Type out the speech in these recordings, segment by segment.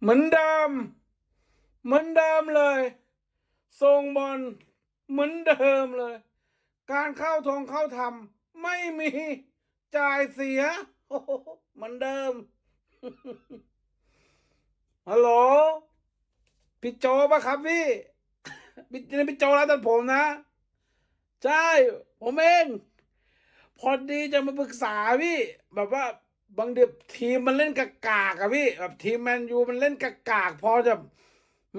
เหมือนเดิมเหมือนเดิมเลยทรงบอลเหมือนเดิมเลย การเข้าทงเข้าทำไม่มีจ่ายเสียเหมือนเดิมฮัลโหลพี่โจปะครับพี่พี่นี่พี่โจร้านตัดผมนะ ใช่ ผมเอง พอดีจะมาปรึกษาพี่ แบบว่าบางเดียวทีมมันเล่นกากากอะพี่ แบบทีมแมนยูมันเล่นกากากพอจะ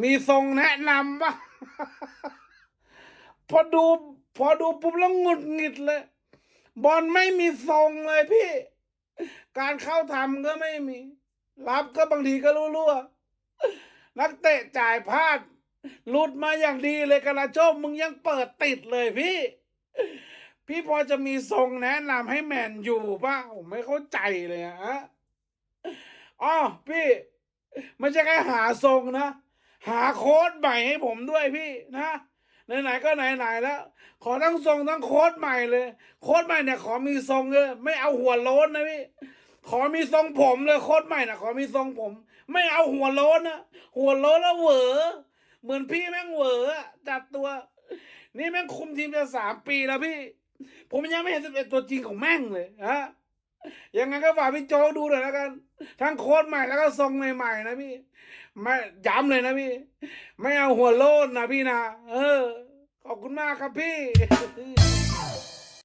มีทรงแนะนำปะพอดู พอดูปุ๊บแล้วหงุดหงิดเลย บอลไม่มีทรงเลยพี่ การเข้าทำก็ไม่มี รับก็บางทีก็รั่วๆนักเตะจ่ายพลาดหลุดมาอย่างดีเลยกาลาโจมมึงยังเปิดติดเลยพี่ พี่พอจะมีทรงแนะนำให้แมนอยู่ป่ะผมไม่เข้าใจเลยอะฮะอ๋อพี่ไม่ใช่แค่หาทรงนะ หาโค้ดใหม่ให้ผมด้วยพี่นะไหนๆก็ไหนๆแล้ว ขอทั้งทรงทั้งโค้ดใหม่เลย โค้ดใหม่เนี่ยขอมีทรงเลยไม่เอาหัวโล้นนะพี่ขอมีทรงผมเลยโค้ดใหม่นะขอมีทรงผม ไม่เอาหัวโล้นนะหัวโล้นแล้วเหวอเหมือนพี่แม่งเหวอจัดตัว นี่แม่งคุมทีมจะสามปีแล้วพี่ ผมยังไม่เห็นสิบเอ็ดตัวจริงของแม่งเลยฮะยังไงก็ฝากพี่โจดูหน่อยแล้วกัน ทั้งโค้ดใหม่แล้วก็ทรงใหม่ๆนะพี่ ไม่ย้ำเลยนะพี่ ไม่เอาหัวโล้นนะพี่นะ เออ ขอบคุณมากครับพี่